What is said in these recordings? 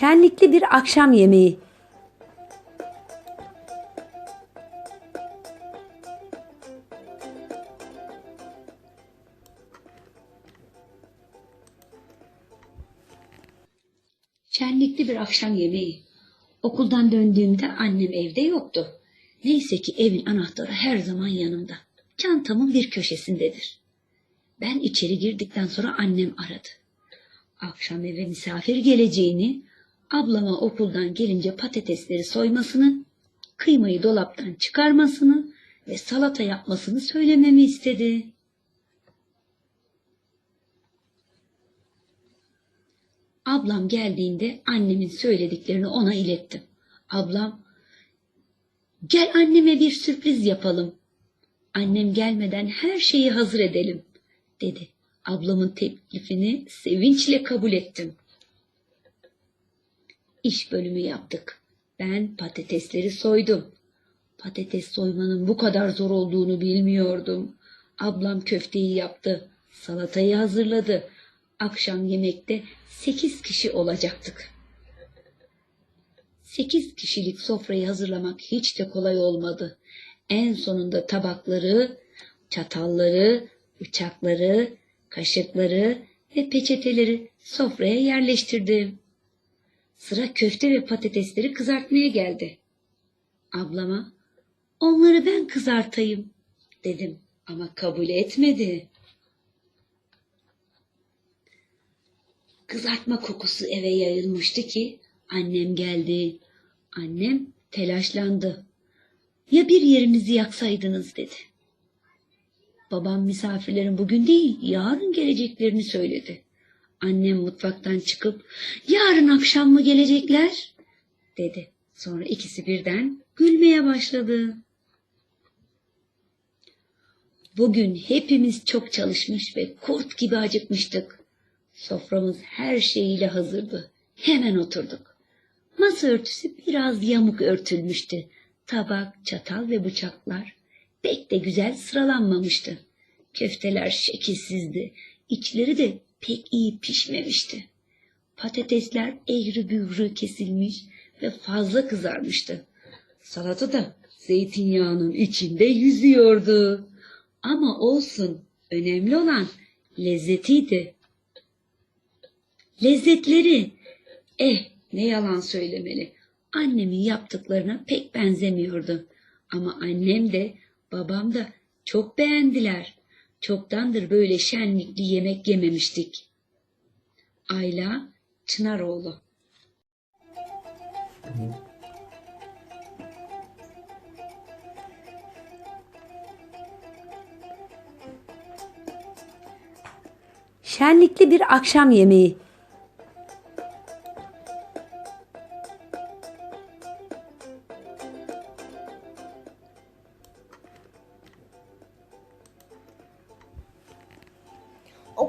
Şenlikli bir akşam yemeği. Şenlikli bir akşam yemeği. Okuldan döndüğümde annem evde yoktu. Neyse ki evin anahtarı her zaman yanımda. Çantamın bir köşesindedir. Ben içeri girdikten sonra annem aradı. Akşam eve misafir geleceğini, ablama okuldan gelince patatesleri soymasını, kıymayı dolaptan çıkarmasını ve salata yapmasını söylememi istedi. Ablam geldiğinde annemin söylediklerini ona ilettim. Ablam, gel anneme bir sürpriz yapalım. Annem gelmeden her şeyi hazır edelim, dedi. Ablamın teklifini sevinçle kabul ettim. İş bölümü yaptık. Ben patatesleri soydum. Patates soymanın bu kadar zor olduğunu bilmiyordum. Ablam köfteyi yaptı. Salatayı hazırladı. Akşam yemekte sekiz kişi olacaktık. Sekiz kişilik sofrayı hazırlamak hiç de kolay olmadı. En sonunda tabakları, çatalları, bıçakları, kaşıkları ve peçeteleri sofraya yerleştirdim. Sıra köfte ve patatesleri kızartmaya geldi. Ablama, onları ben kızartayım dedim ama kabul etmedi. Kızartma kokusu eve yayılmıştı ki annem geldi. Annem telaşlandı. Ya bir yerimizi yaksaydınız dedi. Babam misafirlerin bugün değil yarın geleceklerini söyledi. Annem mutfaktan çıkıp yarın akşam mı gelecekler dedi. Sonra ikisi birden gülmeye başladı. Bugün hepimiz çok çalışmış ve kurt gibi acıkmıştık. Soframız her şeyiyle hazırdı. Hemen oturduk. Masa örtüsü biraz yamuk örtülmüştü. Tabak, çatal ve bıçaklar pek de güzel sıralanmamıştı. Köfteler şekilsizdi. İçleri de pek iyi pişmemişti. Patatesler eğri büğrü kesilmiş ve fazla kızarmıştı. Salata da zeytinyağının içinde yüzüyordu. Ama olsun, önemli olan lezzetiydi. Lezzetleri, eh ne yalan söylemeli, annemin yaptıklarına pek benzemiyordu. Ama annem de babam da çok beğendiler. Çoktandır böyle şenlikli yemek yememiştik. Ayla Çınaroğlu Şenlikli bir akşam yemeği.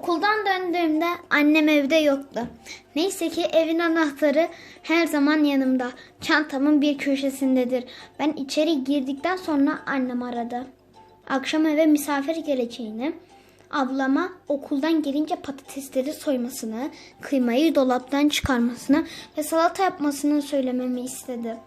Okuldan döndüğümde annem evde yoktu. Neyse ki evin anahtarı her zaman yanımda. Çantamın bir köşesindedir. Ben içeri girdikten sonra annem aradı. Akşam eve misafir geleceğini, ablama okuldan gelince patatesleri soymasını, kıymayı dolaptan çıkarmasını ve salata yapmasını söylememi istedi.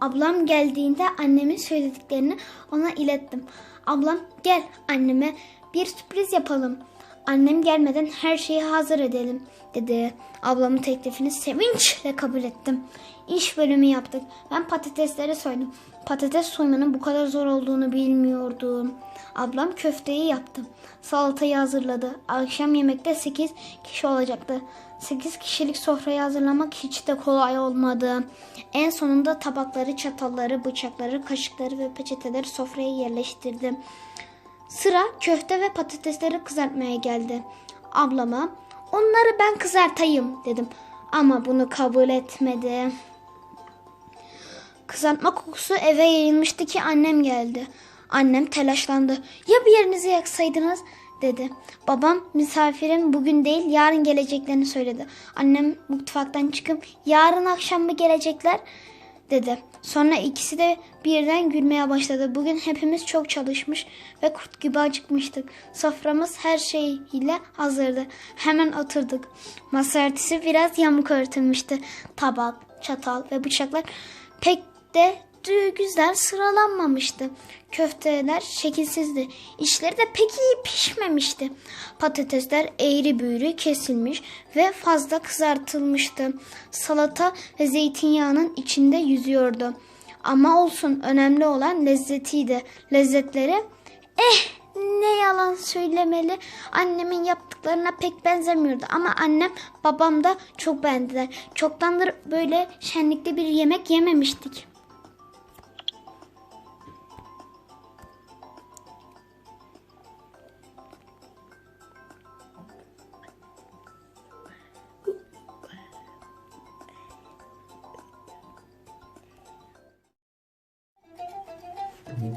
Ablam geldiğinde annemin söylediklerini ona ilettim. Ablam gel anneme bir sürpriz yapalım. Annem gelmeden her şeyi hazır edelim dedi. Ablamın teklifini sevinçle kabul ettim. İş bölümü yaptık. Ben patatesleri soydum. Patates soymanın bu kadar zor olduğunu bilmiyordum. Ablam köfteyi yaptı. Salatayı hazırladı. Akşam yemekte 8 kişi olacaktı. 8 kişilik sofrayı hazırlamak hiç de kolay olmadı. En sonunda tabakları, çatalları, bıçakları, kaşıkları ve peçeteleri sofraya yerleştirdim. Sıra köfte ve patatesleri kızartmaya geldi. Ablama onları ben kızartayım dedim. Ama bunu kabul etmedi. Kızartma kokusu eve yayılmıştı ki annem geldi. Annem telaşlandı. Ya bir yerinizi yaksaydınız dedi. Babam misafirin bugün değil yarın geleceklerini söyledi. Annem mutfaktan çıkıp yarın akşam mı gelecekler dedi. Sonra ikisi de birden gülmeye başladı. Bugün hepimiz çok çalışmış ve kurt gibi acıkmıştık. Soframız her şeyiyle hazırdı. Hemen oturduk. Masa örtüsü biraz yamuk örtülmüştü. Tabak, çatal ve bıçaklar pek de güzel sıralanmamıştı. Köfteler şekilsizdi. İşleri de pek iyi pişmemişti. Patatesler eğri büğrü kesilmiş ve fazla kızartılmıştı. Salata ve zeytinyağının içinde yüzüyordu. Ama olsun önemli olan lezzetiydi. Lezzetleri eh ne yalan söylemeli. Annemin yaptıklarına pek benzemiyordu ama annem babam da çok beğendiler. Çoktandır böyle şenlikli bir yemek yememiştik. 你